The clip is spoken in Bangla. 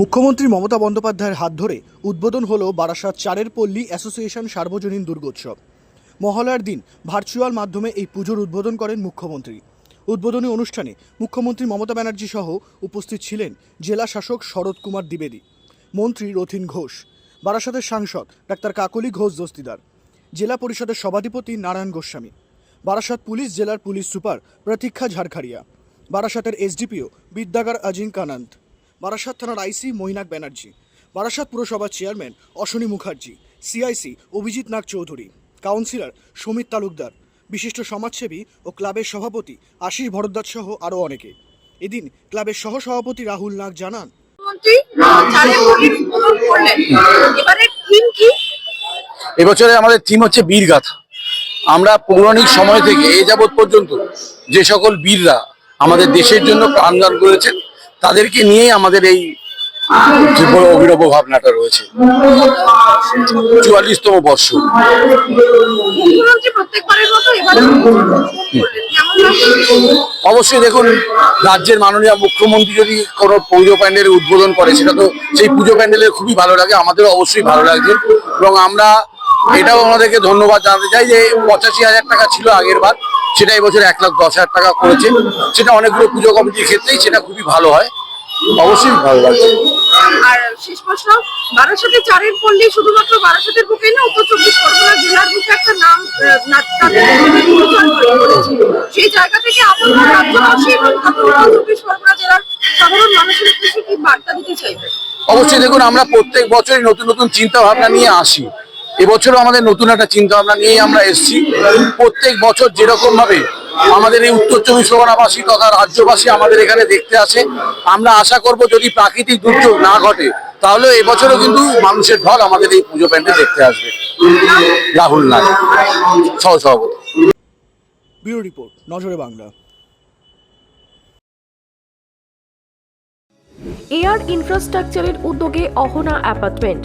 মুখ্যমন্ত্রী মমতা বন্দ্যোপাধ্যায়ের হাত ধরে উদ্বোধন হলো বারাসাত চারের পল্লী অ্যাসোসিয়েশন সার্বজনীন দুর্গোৎসব। মহালয়ার দিন ভার্চুয়াল মাধ্যমে এই পুজোর উদ্বোধন করেন মুখ্যমন্ত্রী। উদ্বোধনী অনুষ্ঠানে মুখ্যমন্ত্রী মমতা ব্যানার্জি সহ উপস্থিত ছিলেন জেলা শাসক শরৎ কুমার দ্বিবেদী, মন্ত্রী রথিন ঘোষ, বারাসাতের সাংসদ ডাক্তার কাকলি ঘোষ দস্তিদার, জেলা পরিষদের সভাধিপতি নারায়ণ গোস্বামী, বারাসাত পুলিশ জেলার পুলিশ সুপার প্রতীক্ষা ঝাড়খাড়িয়া বারাসাতের এসডিপিও বিদ্যাগার আজিঙ্কানন্দ বারাসাত থানার আইসি মৈনাক ব্যানার্জি বারাসাত পুরসভার chairman Ashwini Mukherjee CIC Abhijit Nag Chowdhury councillor Samit Talukdar বিশিষ্ট সমাজসেবী ও ক্লাবের সভাপতি আশিস ভরদ্বাজ সহ আরও অনেকে। এদিন ক্লাবের সহ সভাপতি রাহুল নাগ জানান এবছরে আমাদের থিম হচ্ছে বীরগাথা। আমরা পৌরাণিক সময় থেকে এ যাবৎ পর্যন্ত যে সকল বীররা আমাদের দেশের জন্য প্রাণদান করেছেন তাদেরকে নিয়েই আমাদের এই যে বড় অভিনব ভাবনাটা রয়েছে। চুয়াল্লিশতম বর্ষ? অবশ্যই দেখুন রাজ্যের মাননীয় মুখ্যমন্ত্রী যদি কোনো পুজো প্যান্ডেলের উদ্বোধন করে সেটা তো সেই পুজো প্যান্ডেলের খুবই ভালো লাগে আমাদেরও অবশ্যই ভালো লাগছে। এবং আমরা এটাও ওনাদেরকে ধন্যবাদ জানাতে চাই যে পঁচাশি হাজার টাকা ছিল আগের বার। সেটা এবছর এক লাখ দশ হাজার টাকা করেছে। সেটা অনেকগুলো পুজো কমিটির ক্ষেত্রেই সেটা খুবই ভালো হয়। অবশ্যই ভালো লাগছে। আর শেষ প্রশ্ন বারাসাতে চারের পল্লী শুধুমাত্র বারাসাতের বুকে না উত্তর চব্বিশ পরগনা জেলার বুকে একটা নাম আহ, না- তাদের পরিচয় তৈরি করেছে। সেই জায়গা থেকে আপনারা রাজ্যবাসী এবং উত্তর চব্বিশ পরগনা জেলার সাধারণ মানুষের উদ্দেশ্যে কি বার্তা দিতে চাইবেন অবশ্যই দেখুন আমরা প্রত্যেক বছরই নতুন নতুন চিন্তা ভাবনা নিয়ে আসি। এবছরও আমাদের নতুন একটা চিন্তা ভাবনা নিয়েই আমরা এসেছি। প্রত্যেক বছর যেরকম ভাবে আমাদের এই উত্তর চব্বিশ পরগনাবাসী তথা রাজ্যবাসী আমাদের এখানে দেখতে আসে আমরা আশা করব যদি প্রাকৃতিক দুর্যোগ না ঘটে তাহলে এবছরও কিন্তু মানুষের ঢল আমাদের এই পুজো প্যান্ডে দেখতে আসবে। রাহুল নাথ সহ সভাপতি। ব্যুরো রিপোর্ট নজরে বাংলা। এয়ার ইনফ্রাস্ট্রাকচারের উদ্যোগে অহনা অ্যাপার্টমেন্ট।